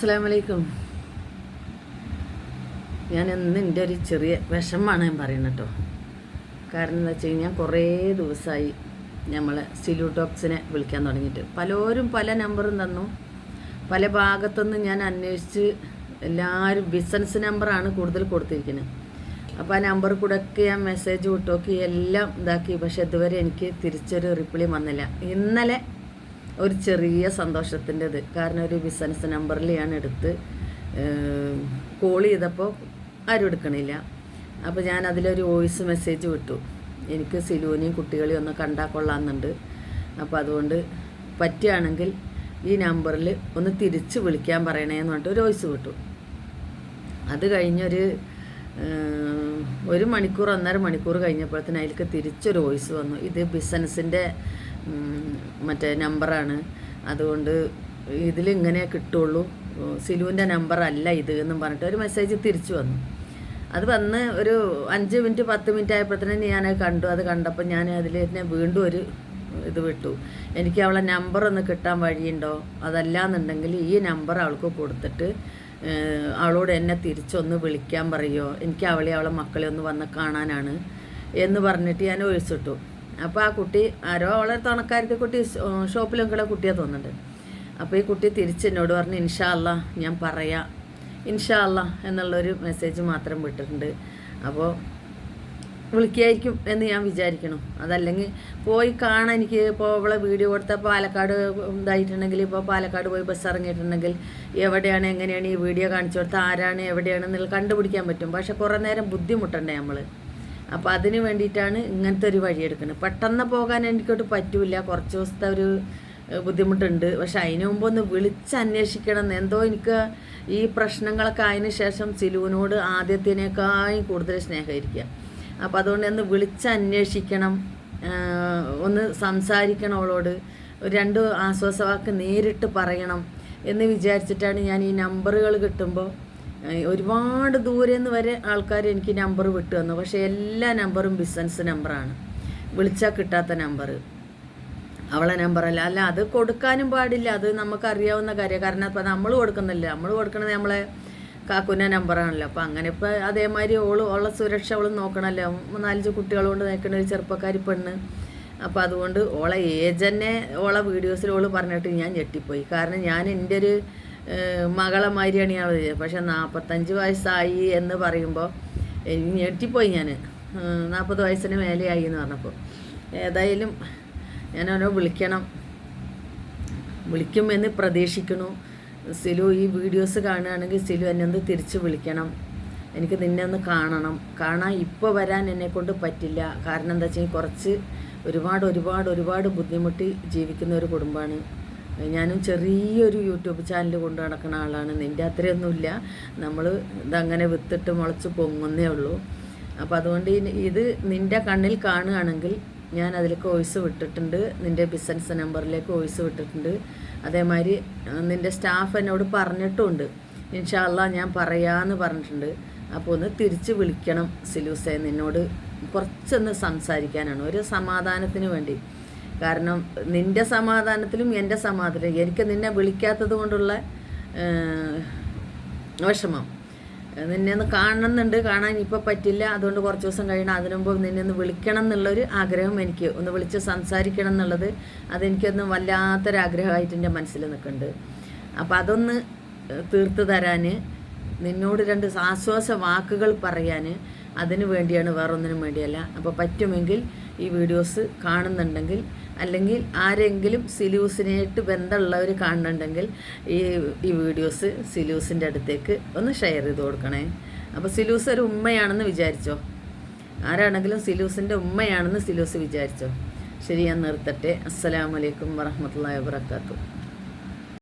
അസ്സാം വലൈക്കും ഞാൻ ഇന്ന് എന്റെ ഒരു ചെറിയ വിഷമമാണ് ഞാൻ പറയുന്നത് കേട്ടോ. കാരണം എന്താ വെച്ച് കഴിഞ്ഞാൽ കുറേ ദിവസമായി നമ്മൾ സിലൂട്ടോക്സിനെ വിളിക്കാൻ തുടങ്ങിയിട്ട്. പലരും പല നമ്പറും തന്നു. പല ഭാഗത്തുനിന്ന് ഞാൻ അന്വേഷിച്ച് എല്ലാവരും ബിസിനസ് നമ്പറാണ് കൂടുതൽ കൊടുത്തിരിക്കുന്നത്. അപ്പോൾ ആ നമ്പർ കൂടെ ഒക്കെ ഞാൻ മെസ്സേജ് വിട്ടോക്കി എല്ലാം ഇതാക്കി. പക്ഷേ ഇതുവരെ എനിക്ക് തിരിച്ചൊരു റിപ്ലൈ വന്നില്ല. ഇന്നലെ ഒരു ചെറിയ സന്തോഷത്തിന്റെത്. കാരണം ഒരു ബിസിനസ് നമ്പറിൽ ഞാൻ എടുത്ത് കോൾ ചെയ്തപ്പോൾ ആരും എടുക്കണില്ല. അപ്പോൾ ഞാൻ അതിലൊരു വോയിസ് മെസ്സേജ് വിട്ടു. എനിക്ക് സിലൂനിയും കുട്ടികളെയും ഒന്ന് കണ്ടാൽ കൊള്ളാമെന്നുണ്ട്. അപ്പോൾ അതുകൊണ്ട് പറ്റുകയാണെങ്കിൽ ഈ നമ്പറിൽ ഒന്ന് തിരിച്ച് വിളിക്കാൻ പറയണേന്ന് പറഞ്ഞിട്ട് ഒരു വോയിസ് വിട്ടു. അത് കഴിഞ്ഞൊരു ഒരു മണിക്കൂർ ഒന്നര മണിക്കൂർ കഴിഞ്ഞപ്പോഴത്തേന് അതിലേക്ക് തിരിച്ചൊരു വോയിസ് വന്നു. ഇത് ബിസിനസ്സിന്റെ മറ്റേ നമ്പറാണ്. അതുകൊണ്ട് ഇതിലിങ്ങനെ കിട്ടുള്ളൂ. സിലുവിന്റെ നമ്പർ അല്ല ഇത് എന്നും പറഞ്ഞിട്ട് ഒരു മെസ്സേജ് തിരിച്ചു വന്നു. അത് വന്ന് ഒരു അഞ്ച് മിനിറ്റ് പത്ത് മിനിറ്റ് ആയപ്പോഴത്തേനും ഞാനത് കണ്ടു. അത് കണ്ടപ്പോൾ ഞാൻ അതിൽ തന്നെ വീണ്ടും ഒരു ഇത് വിട്ടു. എനിക്ക് അവളെ നമ്പർ ഒന്ന് കിട്ടാൻ വഴിയുണ്ടോ? അതല്ല എന്നുണ്ടെങ്കിൽ ഈ നമ്പർ അവൾക്ക് കൊടുത്തിട്ട് അവളോട് എന്നെ തിരിച്ചൊന്ന് വിളിക്കാൻ പറയുമോ എനിക്ക് അവളെ അവളെ മക്കളെ ഒന്ന് വന്ന് കാണാനാണ് എന്ന് പറഞ്ഞിട്ട് ഞാൻ ഒഴിച്ചിട്ടു. അപ്പോൾ ആ കുട്ടി ആരോ അവളെ തുണക്കാരത്തെ കുട്ടി ഷോപ്പിലും കൂടെ കുട്ടിയെ തോന്നുന്നുണ്ട്. അപ്പോൾ ഈ കുട്ടി തിരിച്ച് എന്നോട് പറഞ്ഞു ഇൻഷാ അല്ല ഞാൻ പറയാം. ഇൻഷാ അല്ല എന്നുള്ളൊരു മെസ്സേജ് മാത്രം വിട്ടിട്ടുണ്ട്. അപ്പോൾ വിളിക്കായിരിക്കും എന്ന് ഞാൻ വിചാരിക്കണം. അതല്ലെങ്കിൽ പോയി കാണാൻ എനിക്ക് ഇപ്പോൾ അവളെ വീഡിയോ കൊടുത്ത പാലക്കാട് ഇതായിട്ടുണ്ടെങ്കിൽ ഇപ്പോൾ പാലക്കാട് പോയി ബസ് ഇറങ്ങിയിട്ടുണ്ടെങ്കിൽ എവിടെയാണ് എങ്ങനെയാണ് ഈ വീഡിയോ കാണിച്ചു കൊടുത്ത ആരാണ് എവിടെയാണ് എന്നുള്ളത് കണ്ടുപിടിക്കാൻ പറ്റും. പക്ഷെ കുറേ നേരം ബുദ്ധിമുട്ടണ്ടേ നമ്മൾ അപ്പോൾ അതിന് വേണ്ടിയിട്ടാണ് ഇങ്ങനത്തെ ഒരു വഴി എടുക്കുന്നത്. പെട്ടെന്ന് പോകാൻ എനിക്കോട്ട് പറ്റൂല കുറച്ച് ദിവസത്തെ ഒരു ബുദ്ധിമുട്ടുണ്ട്. പക്ഷെ അതിന് മുമ്പ് ഒന്ന് വിളിച്ച് അന്വേഷിക്കണം. എന്ന്. എന്തോ എനിക്ക് ഈ പ്രശ്നങ്ങളൊക്കെ ആയതിനു ശേഷം സിലുവിനോട് ആദ്യത്തിനേക്കാളും കൂടുതൽ സ്നേഹമായിരിക്കുക. അപ്പോൾ അതുകൊണ്ട് ഒന്ന് വിളിച്ച് അന്വേഷിക്കണം. ഒന്ന് സംസാരിക്കണം അവളോട്. രണ്ട് ആശ്വാസവാക്ക് നേരിട്ട് പറയണം എന്ന് വിചാരിച്ചിട്ടാണ് ഞാൻ ഈ നമ്പറുകൾ കിട്ടുമ്പോൾ ഒരുപാട് ദൂരെ നിന്ന് വരെ ആൾക്കാർ എനിക്ക് നമ്പർ വിട്ടു തന്നു. പക്ഷേ എല്ലാ നമ്പറും ബിസിനസ് നമ്പറാണ്. വിളിച്ചാൽ കിട്ടാത്ത നമ്പർ അവളെ നമ്പറല്ല. അല്ല അത് കൊടുക്കാനും പാടില്ല. അത് നമുക്കറിയാവുന്ന കാര്യം. കാരണം ഇപ്പം നമ്മൾ കൊടുക്കുന്നില്ല. നമ്മൾ കൊടുക്കണത് നമ്മളെ കാക്കുന്ന നമ്പറാണല്ലോ. അപ്പം അങ്ങനെ ഇപ്പം അതേമാതിരി ഓൾ ഉള്ള സുരക്ഷ അവൾ നോക്കണമല്ലോ നാലഞ്ച് കുട്ടികളുകൊണ്ട് നിൽക്കുന്ന ഒരു ചെറുപ്പക്കാരി പെണ്ണ്. അപ്പോൾ അതുകൊണ്ട് ഓളെ ഏജന്നെ ഓളെ വീഡിയോസിൽ ഓൾ പറഞ്ഞിട്ട് ഞാൻ ഞെട്ടിപ്പോയി. കാരണം ഞാൻ എന്റെ ഒരു മകളെ മാതിരിയാണ് ഞാൻ പക്ഷെ നാൽപ്പത്തഞ്ച് വയസ്സായി എന്ന് പറയുമ്പോൾ ഞെട്ടിപ്പോയി ഞാൻ നാൽപ്പത് വയസ്സിന് മേലെയായി എന്ന് പറഞ്ഞപ്പോൾ ഏതായാലും ഞാൻ അവനെ വിളിക്കണം. വിളിക്കുമെന്ന് പ്രതീക്ഷിക്കുന്നു. സിലു ഈ വീഡിയോസ് കാണുകയാണെങ്കിൽ സിലു എന്നെ ഒന്ന് തിരിച്ച് വിളിക്കണം. എനിക്ക് നിന്നെ ഒന്ന് കാണണം. കാണാൻ ഇപ്പോൾ വരാൻ എന്നെ കൊണ്ട് പറ്റില്ല. കാരണം എന്താ വെച്ചാൽ കുറച്ച് ഒരുപാട് ഒരുപാട് ഒരുപാട് ബുദ്ധിമുട്ടി ജീവിക്കുന്ന ഒരു കുടുംബമാണ് ഞാനും ചെറിയൊരു യൂട്യൂബ് ചാനൽ കൊണ്ട് നടക്കുന്ന ആളാണ്. നിന്റെ അത്രയൊന്നുമില്ല. നമ്മൾ ഇതങ്ങനെ വിത്തിട്ട് മുളച്ച് പൊങ്ങുന്നേ ഉള്ളൂ. അപ്പോൾ അതുകൊണ്ട് ഇത് നിന്റെ കണ്ണിൽ കാണുകയാണെങ്കിൽ ഞാൻ അതിലേക്ക് വോയിസ് വിട്ടിട്ടുണ്ട്. നിന്റെ ബിസിനസ് നമ്പറിലേക്ക് വോയിസ് വിട്ടിട്ടുണ്ട്. അതേമാതിരി നിന്റെ സ്റ്റാഫ് എന്നോട് പറഞ്ഞിട്ടുമുണ്ട് ഇൻഷാല്ല ഞാൻ പറയാമെന്ന് പറഞ്ഞിട്ടുണ്ട്. അപ്പോൾ ഒന്ന് തിരിച്ച് വിളിക്കണം സിലൂസെ നിന്നോട് കുറച്ചൊന്ന് സംസാരിക്കാനാണ്. ഒരു സമാധാനത്തിന് വേണ്ടി. കാരണം നിന്റെ സമാധാനത്തിലും എന്റെ സമാധാനത്തിലും എനിക്ക് നിന്നെ വിളിക്കാത്തത് കൊണ്ടുള്ള വിഷമം. നിന്നെ ഒന്ന് കാണണമെന്നുണ്ട് കാണാൻ ഇപ്പോൾ പറ്റില്ല. അതുകൊണ്ട് കുറച്ച് ദിവസം കഴിയണം. അതിനു മുമ്പ് നിന്നെ ഒന്ന് വിളിക്കണം എന്നുള്ളൊരു ആഗ്രഹം എനിക്ക്. ഒന്ന് വിളിച്ച് സംസാരിക്കണം എന്നുള്ളത് അതെനിക്കൊന്ന് വല്ലാത്തൊരാഗ്രഹമായിട്ട് എന്റെ മനസ്സിൽ നിൽക്കുന്നുണ്ട്. അപ്പം അതൊന്ന് തീർത്ത് തരാൻ നിന്നോട് രണ്ട് ആശ്വാസ വാക്കുകൾ പറയാൻ അതിനു വേണ്ടിയാണ് വേറൊന്നിനും വേണ്ടിയല്ല. അപ്പോൾ പറ്റുമെങ്കിൽ ഈ വീഡിയോസ് കാണുന്നുണ്ടെങ്കിൽ അല്ലെങ്കിൽ ആരെങ്കിലും സിലൂസിനായിട്ട് ബന്ധമുള്ളവർ കാണുന്നുണ്ടെങ്കിൽ ഈ ഈ വീഡിയോസ് സിലൂസിന്റെ അടുത്തേക്ക് ഒന്ന് ഷെയർ ചെയ്ത് കൊടുക്കണേ. അപ്പോൾ സിലൂസ് ഒരു ഉമ്മയാണെന്ന് വിചാരിച്ചോ? ആരാണെങ്കിലും സിലൂസിന്റെ ഉമ്മയാണെന്ന് സിലൂസ് വിചാരിച്ചോ? ശരി ഞാൻ നിർത്തട്ടെ. അസ്സലാമലൈക്കും വറഹമത്തല്ലാ വാബർക്കാത്തു